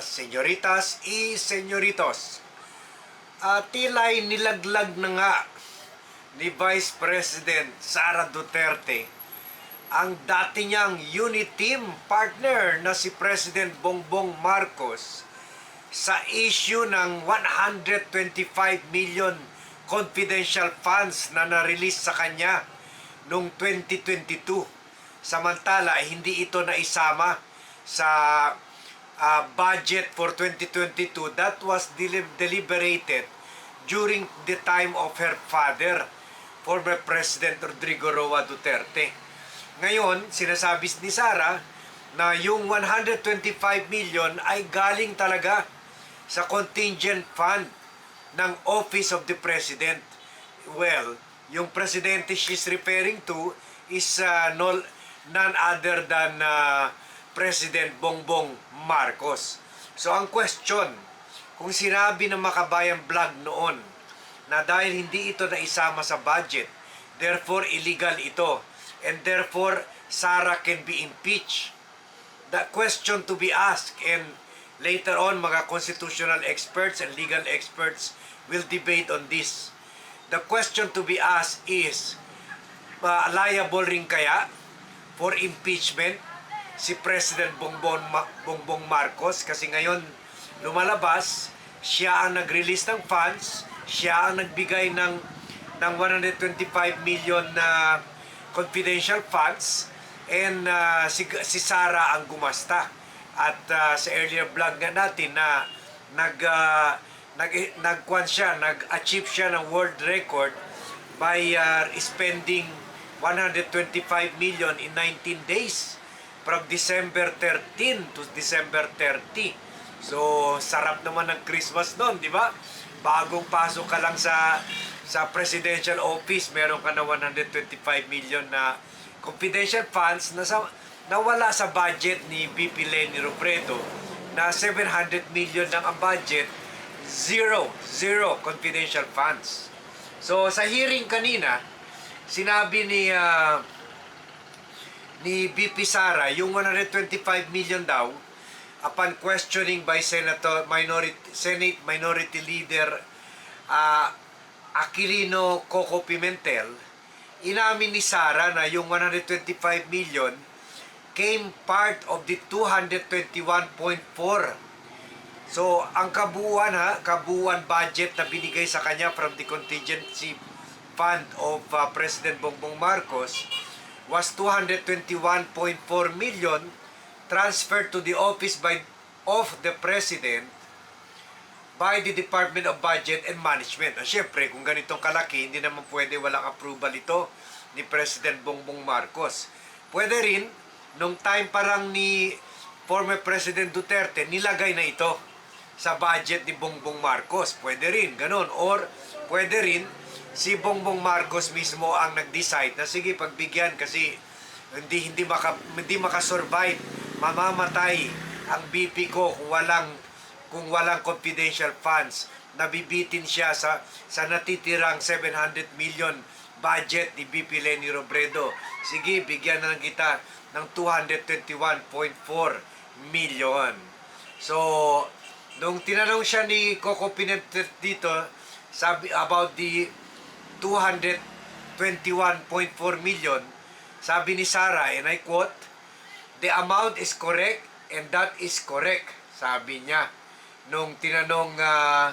senyoritas y senyoritos. Uh, tila'y nilaglag na nga ni Vice President Sara Duterte ang dati niyang unit team partner na si President Bongbong Marcos sa issue ng 125 million confidential funds na na-release sa kanya noong 2022. Samantala, hindi ito naisama sa uh, budget for 2022 that was deli- deliberated during the time of her father, former President Rodrigo Roa Duterte. Ngayon, sinasabi ni Sara na yung 125 million ay galing talaga sa contingent fund ng Office of the President. Well, yung presidente she's referring to is uh, no, none other than uh, President Bongbong Marcos. So ang question, kung sinabi ng Makabayan Vlog noon na dahil hindi ito naisama sa budget, therefore illegal ito, and therefore Sara can be impeached. The question to be asked and later on mga constitutional experts and legal experts will debate on this. The question to be asked is, uh, liable rin kaya for impeachment si President Bongbong, Ma- Bongbong Marcos. Kasi ngayon lumalabas siya ang nag-release ng funds. Siya ang nagbigay ng ng 125 million na confidential funds. And uh, si, si Sara ang gumasta. At uh, sa earlier vlog nga natin na nag uh, nag nagkuan siya nag-achieve siya ng world record by uh, spending 125 million in 19 days from December 13 to December 30. So, sarap naman ng Christmas noon, di ba? Bagong pasok ka lang sa sa presidential office, meron ka na 125 million na confidential funds na sa, nawala sa budget ni VP Lenny Robredo na 700 million lang ang budget, zero, zero confidential funds. So, sa hearing kanina, sinabi ni ah, ni BP Sara yung 125 million daw upon questioning by Senator Minority Senate Minority Leader uh, Aquilino Coco Pimentel inamin ni Sara na yung 125 million came part of the 221.4 So, ang kabuuan ha, kabuuan budget na binigay sa kanya from the contingency fund of uh, President Bongbong Marcos was 221.4 million transferred to the office by of the President by the Department of Budget and Management. O, syempre, kung ganitong kalaki, hindi naman pwede walang approval ito ni President Bongbong Marcos. Pwede rin, nung time parang ni former President Duterte, nilagay na ito sa budget ni Bongbong Marcos. Pwede rin, ganun. Or, pwede rin, si Bongbong Marcos mismo ang nag-decide na sige, pagbigyan kasi hindi hindi maka hindi makasurvive. Mamamatay ang BP ko kung walang kung walang confidential funds. Nabibitin siya sa sa natitirang 700 million budget ni BP Lenny Robredo. Sige bigyan na lang kita ng 221.4 million. So nung tinanong siya ni Coco Pimentel dito sabi about the 221.4 million sabi ni Sarah, and I quote, The amount is correct and that is correct, sabi niya. Nung tinanong ah,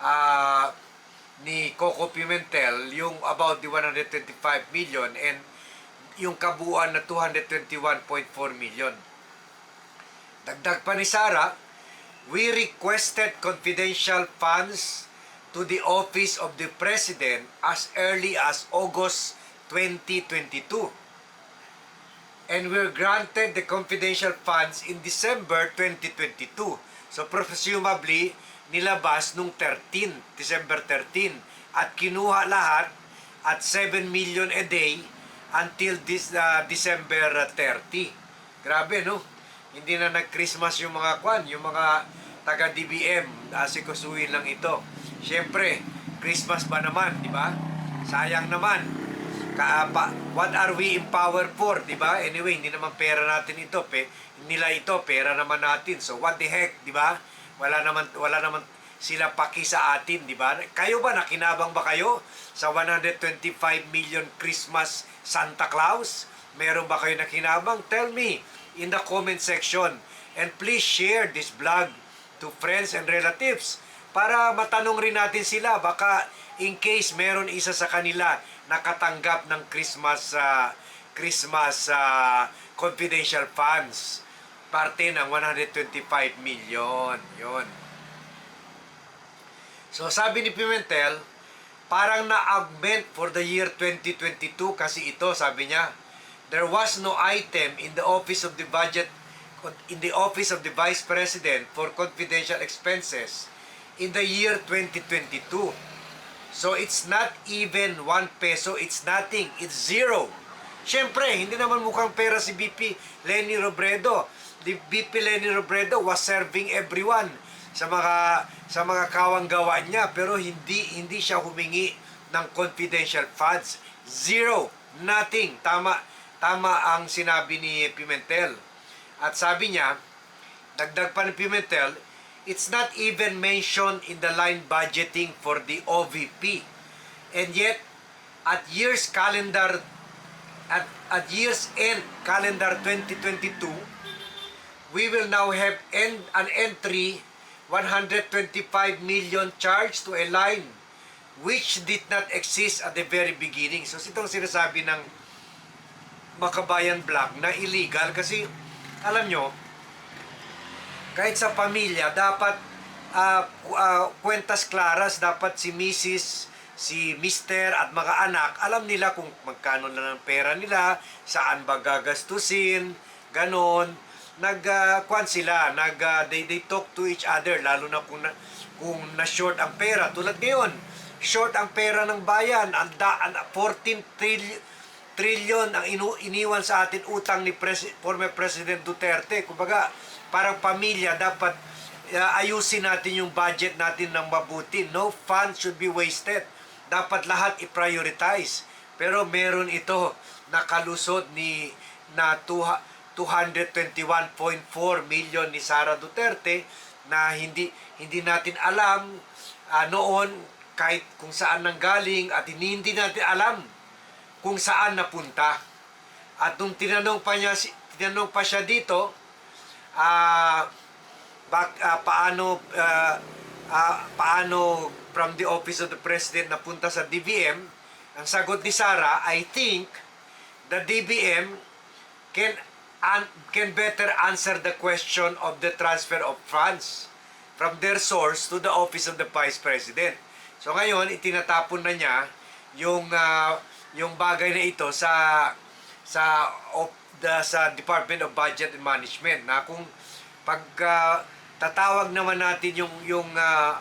ah, ni Coco Pimentel yung about the 125 million and yung kabuuan na 221.4 million. Dagdag pa ni Sarah, we requested confidential funds to the office of the President as early as August 2022 and were granted the confidential funds in December 2022. So presumably, nilabas nung 13, December 13, at kinuha lahat at 7 million a day until this uh, December 30. Grabe, no? Hindi na nag-Christmas yung mga kwan, yung mga taga-DBM, asikusuhin lang ito. Siyempre, Christmas ba naman, di ba? Sayang naman. Ka, pa, what are we empowered for, di ba? Anyway, hindi naman pera natin ito, pe, nila ito, pera naman natin. So what the heck, di ba? Wala naman wala naman sila paki sa atin, di ba? Kayo ba nakinabang ba kayo sa 125 million Christmas Santa Claus? Meron ba kayo nakinabang? Tell me in the comment section and please share this vlog to friends and relatives para matanong rin natin sila baka in case meron isa sa kanila nakatanggap ng Christmas ah, Christmas ah, confidential funds parte ng 125 million. Yon so sabi ni Pimentel parang na-augment for the year 2022 kasi ito sabi niya there was no item in the office of the budget in the office of the vice president for confidential expenses in the year 2022 so it's not even 1 peso it's nothing it's zero Siyempre, hindi naman mukhang pera si BP Lenny Robredo. The BP Lenny Robredo was serving everyone sa mga sa mga kawang gawa niya pero hindi hindi siya humingi ng confidential funds. Zero, nothing. Tama tama ang sinabi ni Pimentel. At sabi niya, dagdag pa ni Pimentel, it's not even mentioned in the line budgeting for the OVP. And yet, at year's calendar at, at year's end calendar 2022 we will now have end, an entry 125 million charged to a line which did not exist at the very beginning. So itong sinasabi ng Makabayan Black na illegal kasi alam nyo kahit sa pamilya dapat ah, ku- ah, kwentas klaras dapat si Mrs si Mister at mga anak, alam nila kung magkano lang ang pera nila, saan ba gagastusin, ganon. Nag, uh, kwan sila, nag, ah, they, they talk to each other, lalo na kung na, kung na-short ang pera. Tulad ngayon, short ang pera ng bayan, ang, da, ang 14 trillion, trillion ang inu, iniwan sa atin utang ni Pres, former President Duterte. Kumbaga, parang pamilya, dapat uh, ayusin natin yung budget natin ng mabuti. No fund should be wasted. Dapat lahat i-prioritize. Pero meron ito nakalusot ni na tuha- 221.4 million ni Sara Duterte na hindi hindi natin alam ah, noon kahit kung saan nanggaling at hindi, natin alam kung saan napunta. At nung tinanong pa niya tinanong pa siya dito ah bak, ah, paano ah, ah, paano from the office of the president napunta sa DBM ang sagot ni Sara I think the DBM can an, can better answer the question of the transfer of funds from their source to the office of the vice president. So ngayon itinatapon na niya yung ah, yung bagay na ito sa sa of the sa Department of Budget and Management na kung pag ah, tatawag naman natin yung yung ah,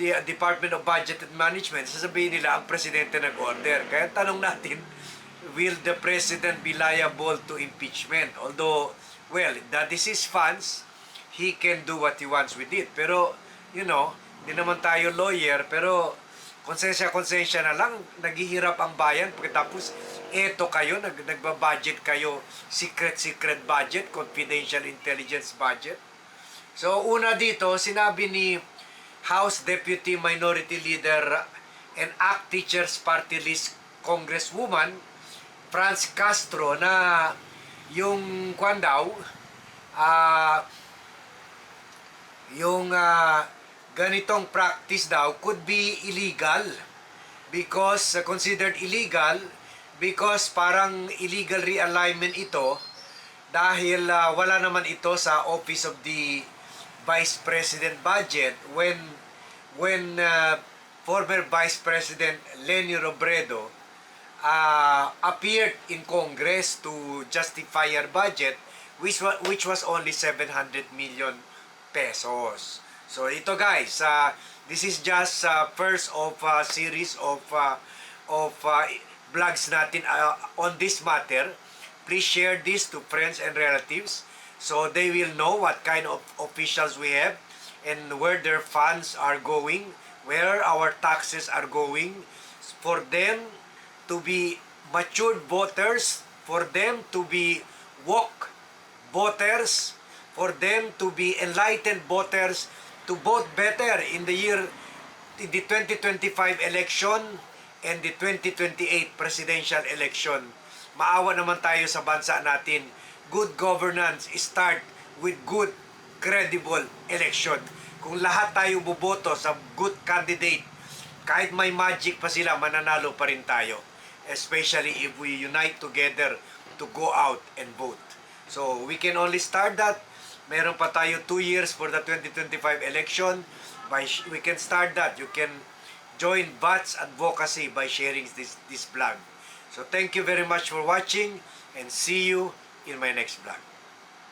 the Department of Budget and Management sasabihin nila ang presidente nag-order. Kaya tanong natin will the president be liable to impeachment? Although well that is his funds he can do what he wants with it. Pero you know hindi naman tayo lawyer pero konsensya konsensya na lang naghihirap ang bayan. Pagkatapos eto kayo nag nagbabudget kayo. Secret secret budget confidential intelligence budget. So una dito sinabi ni House Deputy Minority Leader and ACT Teachers Party List Congresswoman Franz Castro na yung kwan daw ah yung ah, ganitong practice daw could be illegal because uh, considered illegal because parang illegal realignment ito dahil ah, wala naman ito sa Office of the Vice President budget when when ah, former Vice President Leni Robredo uh, appeared in Congress to justify our budget which was, which was only 700 million pesos. So ito guys, uh, this is just uh, first of a series of uh, of uh, vlogs natin uh, on this matter. Please share this to friends and relatives so they will know what kind of officials we have and where their funds are going, where our taxes are going for them to be matured voters, for them to be woke voters, for them to be enlightened voters, to vote better in the year, in the 2025 election and the 2028 presidential election. Maawa naman tayo sa bansa natin. Good governance start with good, credible election. Kung lahat tayo boboto sa good candidate, kahit may magic pa sila, mananalo pa rin tayo. Especially if we unite together to go out and vote. So we can only start that. Meron pa tayo 2 years for the 2025 election. By we can start that. You can join BATS advocacy by sharing this this vlog. So thank you very much for watching and see you in my next vlog.